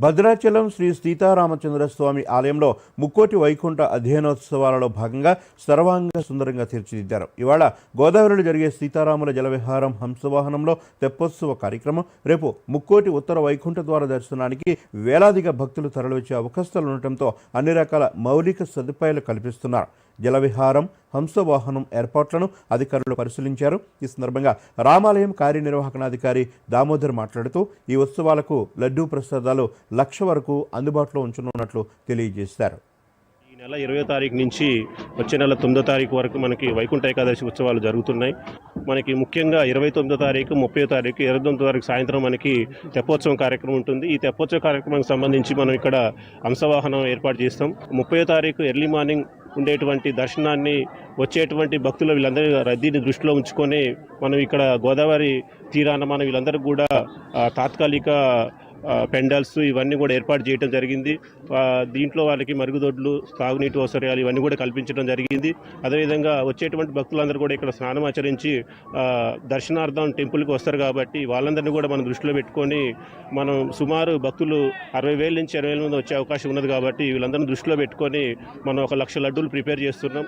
భద్రాచలం శ్రీ సీతారామచంద్ర స్వామి ఆలయంలో ముక్కోటి వైకుంఠ అధ్యయనోత్సవాలలో భాగంగా సర్వాంగ సుందరంగా తీర్చిదిద్దారు. ఇవాళ గోదావరిలో జరిగే సీతారాముల జలవిహారం హంసవాహనంలో తెప్పోత్సవ కార్యక్రమం. రేపు ముక్కోటి ఉత్తర వైకుంఠ ద్వార దర్శనానికి వేలాదిగా భక్తులు తరలివచ్చే అవకాశాలు ఉండటంతో అన్ని రకాల మౌలిక సదుపాయాలు కల్పిస్తున్నారు. జలవిహారం హంసవాహనం ఏర్పాట్లను అధికారులు పరిశీలించారు. ఈ సందర్భంగా రామాలయం కార్యనిర్వహణాధికారి దామోదర్ మాట్లాడుతూ ఈ ఉత్సవాలకు లడ్డూ ప్రసాదాలు లక్ష వరకు అందుబాటులో ఉంచనున్నట్లు తెలియజేశారు. ఈ నెల ఇరవై తారీఖు నుంచి వచ్చే నెల తొమ్మిదో తారీఖు వరకు మనకి వైకుంఠ ఏకాదశి ఉత్సవాలు జరుగుతున్నాయి. మనకి ముఖ్యంగా ఇరవై తొమ్మిదో తారీఖు ముప్పై తారీఖు ఇరవై తొమ్మిదో తారీఖు సాయంత్రం మనకి తెప్పోత్సవం కార్యక్రమం ఉంటుంది. ఈ తెప్పోత్సవ కార్యక్రమానికి సంబంధించి మనం ఇక్కడ హంసవాహనం ఏర్పాటు చేస్తాం. ముప్పై తారీఖు ఎర్లీ మార్నింగ్ ఉండేటువంటి దర్శనాన్ని వచ్చేటువంటి భక్తులు వీళ్ళందరి రద్దీని దృష్టిలో ఉంచుకొని మనం ఇక్కడ గోదావరి తీరాన మనం వీళ్ళందరికీ కూడా తాత్కాలిక పెండల్స్ ఇవన్నీ కూడా ఏర్పాటు చేయడం జరిగింది. దీంట్లో వాళ్ళకి మరుగుదొడ్లు తాగునీటి సౌకర్యాలు ఇవన్నీ కూడా కల్పించడం జరిగింది. అదేవిధంగా వచ్చేటువంటి భక్తులందరూ కూడా ఇక్కడ స్నానం ఆచరించి దర్శనార్థం టెంపుల్కి వస్తారు కాబట్టి వాళ్ళందరినీ కూడా మనం దృష్టిలో పెట్టుకొని మనం సుమారు భక్తులు అరవై వేల నుంచి ఇరవై వేల మంది వచ్చే అవకాశం ఉన్నది కాబట్టి వీళ్ళందరినీ దృష్టిలో పెట్టుకొని మనం ఒక లక్ష లడ్డూలు ప్రిపేర్ చేస్తున్నాం.